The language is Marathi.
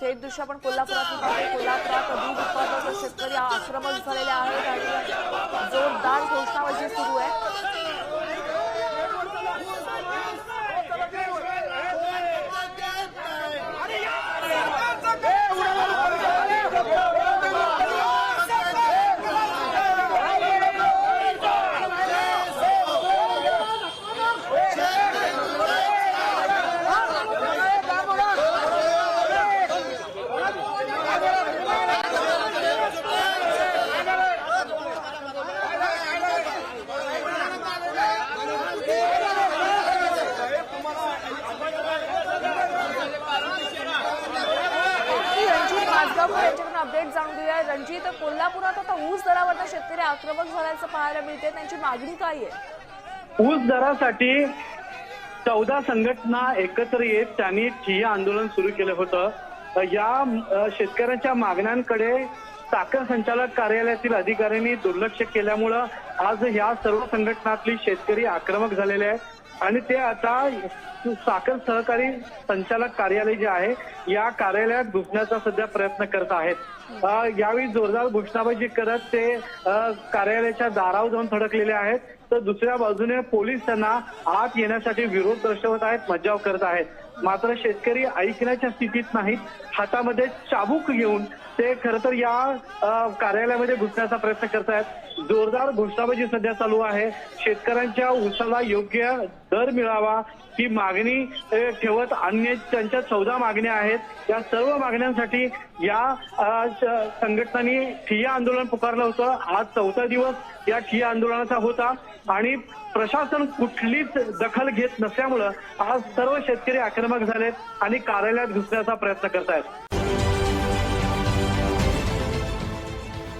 थेट दृश्य आपण कोल्हापुरात कोल्हापुरात दूध उत्पादक शेतकरी आक्रमक झालेले आहेत आणि जोरदार घोषणाबाजी सुरू आहे. कोल्हापूर यांच्याकडून अपडेट जाणून घेऊया. रणजित कोल्हापुरात आता ऊस दरावर शेतकरी आक्रमक झाल्याचं पाहायला मिळते त्यांची मागणी काय आहे? ऊस दरासाठी चौदा संघटना एकत्र येत त्यांनी ठिय्या आंदोलन सुरू केलं होतं. या शेतकऱ्यांच्या मागण्यांकडे साखर संचालक कार्यालयातील अधिकाऱ्यांनी दुर्लक्ष केल्यामुळं आज या सर्व संघटनातली शेतकरी आक्रमक झालेले आहेत. आणि ते आता साखर सहकारी संचालक कार्यालय जे आहे या कार्यालयात घुसण्याचा सध्या प्रयत्न करत आहेत. यावेळी जोरदार घोषणाबाजी करत ते कार्यालयाच्या दारावर जाऊन थडकलेले आहेत. तर दुसऱ्या बाजूने पोलीस त्यांना आत येण्यासाठी विरोध दर्शवत आहेत मज्जाव करत आहेत. मात्र शेतकरी ऐकण्याच्या स्थितीत नाहीत. हातामध्ये चाबूक घेऊन ते खरं तर या कार्यालयामध्ये घुसण्याचा प्रयत्न करत आहेत. जोरदार घोषणाबाजी सध्या चालू आहे. शेतकऱ्यांच्या ऊसाला योग्य दर मिळावा ही मागणी ठेवत अन्य त्यांच्या चौदा मागण्या आहेत. या सर्व मागण्यांसाठी या संघटनांनी ठिय्या आंदोलन पुकारलं होतं. आज चौथा दिवस या ठिय्या आंदोलनाचा होता आणि प्रशासन कुठलीच दखल घेत नसल्यामुळं आज सर्व शेतकरी आक्रमक झालेत आणि कार्यालयात घुसण्याचा प्रयत्न करतायत.